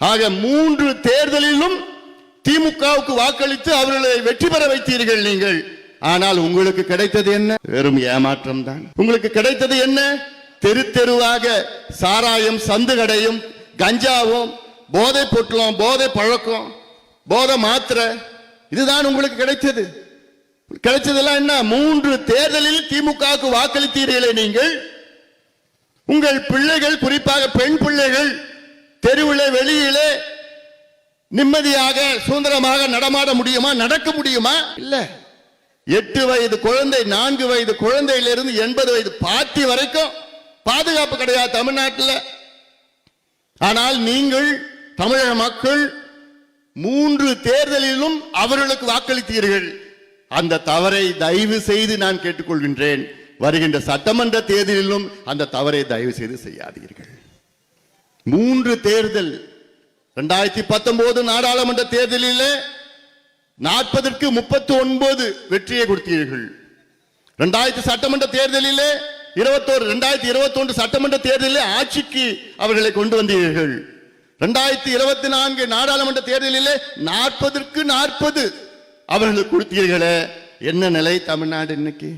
ஆக மூன்று தேர்தலிலும் திமுகவுக்கு வாக்களித்து அவர்களை வெற்றி பெற வைத்தீர்கள் நீங்கள். ஆனால் உங்களுக்கு கிடைத்தது என்ன? வெறும் ஏமாற்றம் தான் உங்களுக்கு கிடைத்தது என்ன? தெரு தெருவாக சாராயம் சந்து கடையும் கஞ்சாவும் போதை பொட்டலம் போதை பழக்கம் போதை மாத்திரை. இதுதான் உங்களுக்கு கிடைத்தது. கிடைச்சதெல்லாம் என்ன? மூன்று தேர்தலில் திமுகவுக்கு வாக்களித்தீர்களே நீங்கள். உங்கள் பிள்ளைகள் குறிப்பாக பெண் பிள்ளைகள் தெருவிலே வெளியிலே நிம்மதியாக சுதந்திரமாக நடமாட முடியுமா? நடக்க முடியுமா? இல்ல. எட்டு வயது குழந்தை நான்கு வயது குழந்தையிலிருந்து எண்பது வயது பாட்டி வரைக்கும் பாதுகாப்பு கிடையாது தமிழ்நாட்டில். ஆனால் நீங்கள் தமிழக மக்கள் மூன்று தேர்தலிலும் அவர்களுக்கு வாக்களித்தீர்கள். அந்த தவறை தயவு செய்து நான் கேட்டுக்கொள்கின்றேன். வருகின்ற சட்டமன்ற தேர்தலிலும் அந்த தவறை தயவு செய்து செய்யாதீர்கள். மூன்று தேர்தல். இரண்டாயிரத்தி பத்தொன்பது நாடாளுமன்ற தேர்தலில் நாற்பதற்கு முப்பத்தி ஒன்பது வெற்றியை கொடுத்தீர்கள். இரண்டாயிரத்தி சட்டமன்ற தேர்தலிலே இருபத்தோரு இரண்டாயிரத்தி இருபத்தி ஒன்று சட்டமன்ற தேர்தலில் ஆட்சிக்கு அவர்களை கொண்டு வந்தீர்கள். இரண்டாயிரத்தி இருபத்தி நான்கு நாடாளுமன்ற தேர்தலிலே நாற்பதற்கு நாற்பது அவர்களுக்கு கொடுத்தீர்களே. என்ன நிலை தமிழ்நாடு இன்னைக்கு?